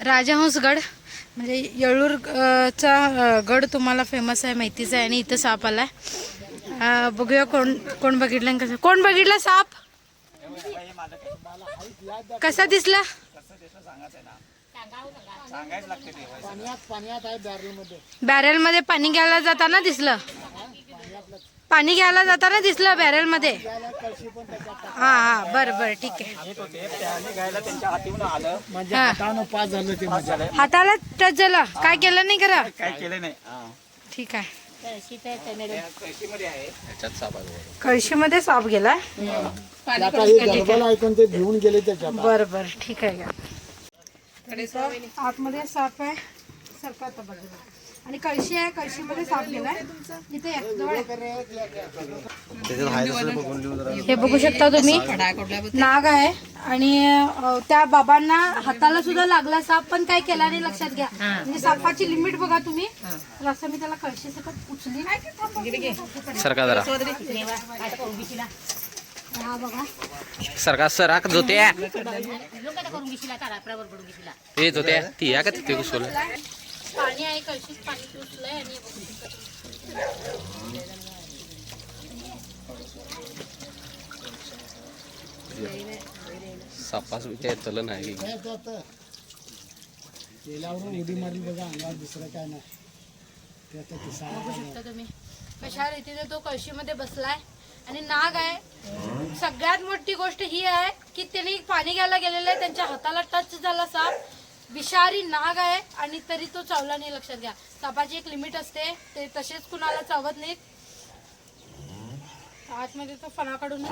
राजहंसगड म्हणजे येळूर चा गड तुम्हाला फेमस आहे माहितीच आहे आणि इथं साप आलाय. आहे बघूया कोण कोण बघितलं कसं कोण बघितलं साप? कसा दिसला? बॅरलमध्ये बॅरेल मध्ये पाणी घ्यायला जाताना दिसलं. पाणी घ्यायला जाताना दिसलं बॅरेल मध्ये कळशी हा हा बरं बरं ठीक आहे. म्हणजे. हातानं पाच झालं ते माझ्या हाताला टच झाला. काय केलं नाही करा काय केलं नाही. हा. ठीक आहे. आहे कळशीमध्ये साप गेला? हे भिवून गेले त्याच्यात बरं बरं ठीक आहे. का आतमध्ये साप आहे. सरका आता बाजूला आणि कळशी आहे कळशीमध्ये साप गेलाय इथे. हे बघू शकता तुम्ही. नाग आहे. आणि त्या बाबांना हाताला सुद्धा लागला साप पण काय केला नाही लक्षात घ्या. म्हणजे सापाची लिमिट बघा तुम्ही. तर असं मी त्याला कळशी सकट उचली. नाही सरका जरा. हा बघा. सरका सराक जोत्या ए जोत्या ती या का तिथे घुसवलं? पाणी आहे पाणी आणि हे. सापास. तेलावरून उडी मारली बघा अंगावर दुसरं काय नाही. ते आता बघू शकता तुम्ही. कशा रीतीने तो कळशीमध्ये बसलाय आणि नाग आहे. सगळ्यात मोठी गोष्ट ही आहे की त्यांनी पाणी घ्यायला गेलेलं आहे त्यांच्या हाताला टच झाला साप. विषारी नाग आहे आणि तरी तो चावला नाही लक्षात घ्या. सापाची एक लिमिट असते ते तसेच कुणाला चावत नाहीत. आतमध्ये तो फणा काढूनच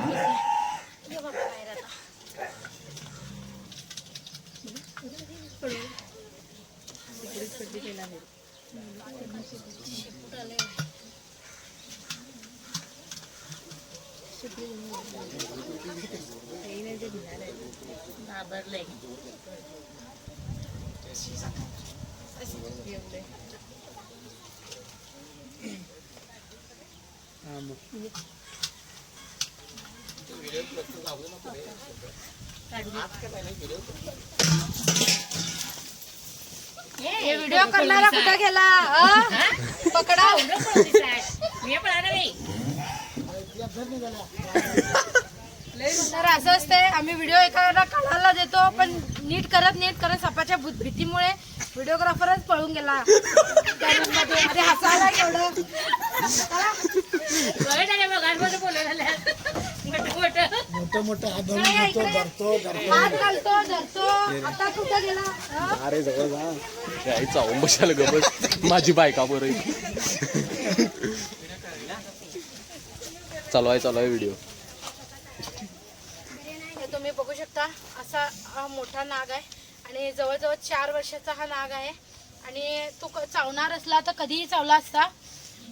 हे व्हिडिओ करणारा कुठे गेला? पकडा. असं असतंय. आम्ही व्हिडिओ एखाद्याला काढायला देतो. नीट करत नीट करत सापाच्या भूत- भीतीमुळे व्हिडिओग्राफरच पळून गेला. मध्ये. हसायला मोठं मोठं हात धरून घेतो धरतो धरतो हात घालतो धरतो. आता कुठं गेला? अ? अरे जवळ जा. बसायला गबस माझी बायका बरं. चालू आहे चालू आहे व्हिडिओ तुम्ही बघू शकता असा हा मोठा नाग आहे. आणि जवळजवळ चार वर्षाचा हा नाग आहे. आणि तो क- चावणार असला तर कधीही चावला असता.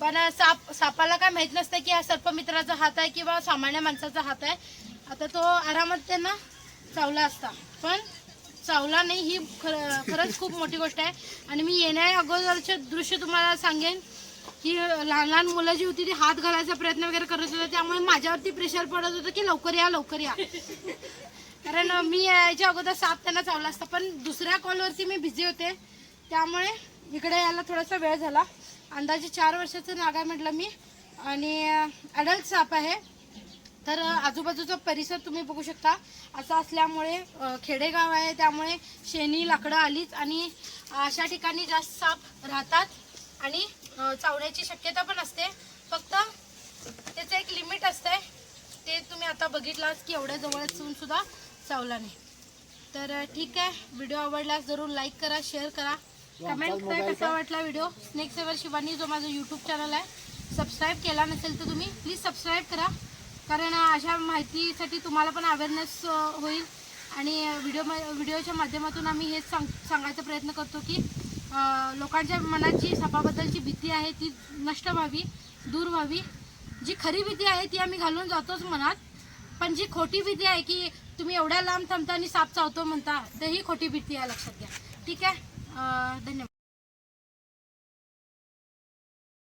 पण साप सापाला काय माहीत नसतं की हा सर्पमित्राचा हात आहे किंवा सामान्य माणसाचा हात आहे. आता तो आरामात त्यांना चावला असता. पण चावला नाही ही खर खरंच खूप मोठी गोष्ट आहे. आणि मी येण्या अगोदरचे दृश्य तुम्हाला सांगेन. की लहान लहान मुलं जी होती ती हात घालायचा प्रयत्न वगैरे करत होते त्यामुळे माझ्यावरती प्रेशर पडत होतं की लवकर या लवकर या. कारण मी यायच्या अगोदर साप त्यांना चावला असता. पण दुसऱ्या कॉलवरती मी बिझी होते. त्यामुळे इकडे यायला थोडासा वेळ झाला. अंदाजे चार वर्षाचं नाग आहे म्हटलं मी. आणि अडल्ट साप आहे. तर आजूबाजूचा परिसर तुम्ही बघू शकता. असा असल्यामुळे खेडेगाव आहे. त्यामुळे शेणी लाकडं आलीच. आणि अशा ठिकाणी जास्त साप राहतात. आणि चावण्याची शक्यता पण असते. फक्त त्याचं एक लिमिट असते ते तुम्ही आता बघितलाच की एवढ्या जवळ असून सुद्धा चावला नाही तर ठीक आहे. व्हिडिओ आवडल्यास जरूर लाईक करा शेअर करा. कमेंट करा कसा वाटला व्हिडिओ. स्नेक सेवर शिवानी जो माझा यूट्यूब चॅनल आहे सबस्क्राईब केला नसेल तर तुम्ही प्लीज सबस्क्राईब करा. कारण अशा माहितीसाठी तुम्हाला पण अवेअरनेस होईल. आणि व्हिडिओ व्हिडिओच्या माध्यमातून आम्ही हेच सांग सांगायचा प्रयत्न करतो की लोकांच्या मनात जी सापाबद्दलची भीती आहे ती नष्ट व्हावी दूर व्हावी. जी खरी भीती आहे ती आम्ही घालून जातोच मनात. पण जी खोटी भीती आहे की तुम्ही एवढ्या लांब थांबता आणि साप चावतो म्हणता तर ही खोटी भीती आहे लक्षात घ्या. ठीक आहे? धन्यवाद.